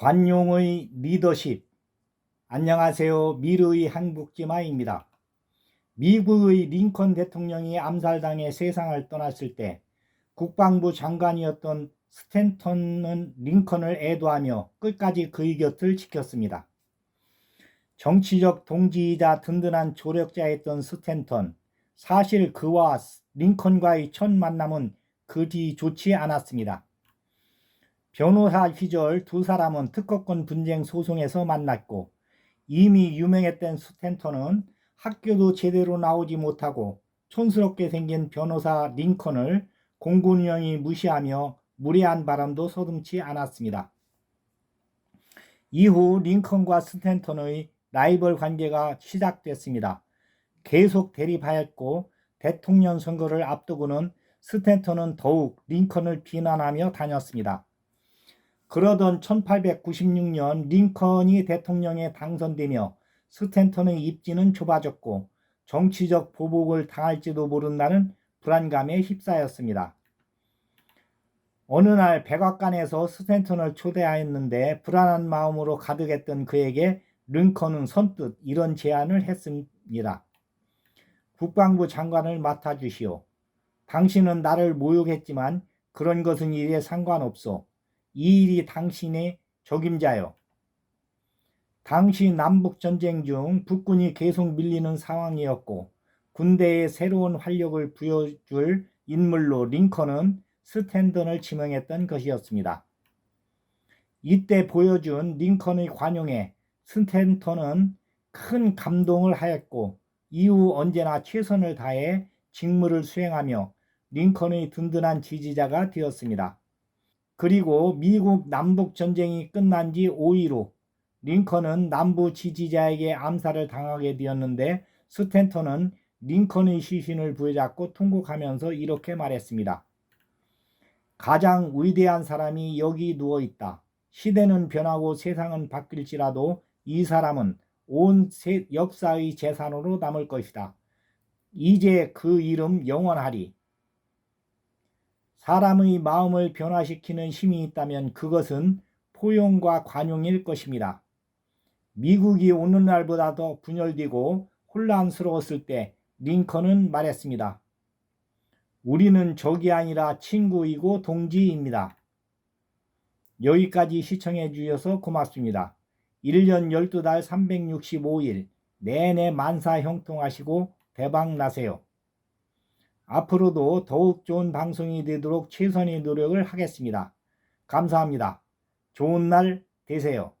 관용의 리더십. 안녕하세요. 미르의 한국지마입니다. 미국의 링컨 대통령이 암살당해 세상을 떠났을 때 국방부 장관이었던 스탠턴은 링컨을 애도하며 끝까지 그의 곁을 지켰습니다. 정치적 동지이자 든든한 조력자였던 스탠턴. 사실 그와 링컨과의 첫 만남은 그리 좋지 않았습니다. 변호사 시절 두 사람은 특허권 분쟁 소송에서 만났고 이미 유명했던 스탠턴은 학교도 제대로 나오지 못하고 촌스럽게 생긴 변호사 링컨을 공군령이 무시하며 무례한 바람도 서슴지 않았습니다. 이후 링컨과 스탠턴의 라이벌 관계가 시작됐습니다. 계속 대립하였고 대통령 선거를 앞두고는 스탠턴은 더욱 링컨을 비난하며 다녔습니다. 그러던 1896년 링컨이 대통령에 당선되며 스탠턴의 입지는 좁아졌고 정치적 보복을 당할지도 모른다는 불안감에 휩싸였습니다. 어느 날 백악관에서 스탠턴을 초대하였는데 불안한 마음으로 가득했던 그에게 링컨은 선뜻 이런 제안을 했습니다. 국방부 장관을 맡아주시오. 당신은 나를 모욕했지만 그런 것은 일에 상관없어. 이 일이 당신의 적임자요. 당시 남북 전쟁 중 북군이 계속 밀리는 상황이었고 군대에 새로운 활력을 부여줄 인물로 링컨은 스탠던을 지명했던 것이었습니다. 이때 보여준 링컨의 관용에 스탠턴은 큰 감동을 하였고 이후 언제나 최선을 다해 직무를 수행하며 링컨의 든든한 지지자가 되었습니다. 그리고 미국 남북 전쟁이 끝난 지 5일 후 링컨은 남부 지지자에게 암살을 당하게 되었는데 스탠턴은 링컨의 시신을 부여잡고 통곡하면서 이렇게 말했습니다. 가장 위대한 사람이 여기 누워 있다. 시대는 변하고 세상은 바뀔지라도 이 사람은 온 역사의 재산으로 남을 것이다. 이제 그 이름 영원하리. 사람의 마음을 변화시키는 힘이 있다면 그것은 포용과 관용일 것입니다. 미국이 오늘날보다 더 분열되고 혼란스러웠을 때 링컨은 말했습니다. 우리는 적이 아니라 친구이고 동지입니다. 여기까지 시청해 주셔서 고맙습니다. 1년 12달 365일 내내 만사 형통하시고 대박 나세요. 앞으로도 더욱 좋은 방송이 되도록 최선의 노력을 하겠습니다. 감사합니다. 좋은 날 되세요.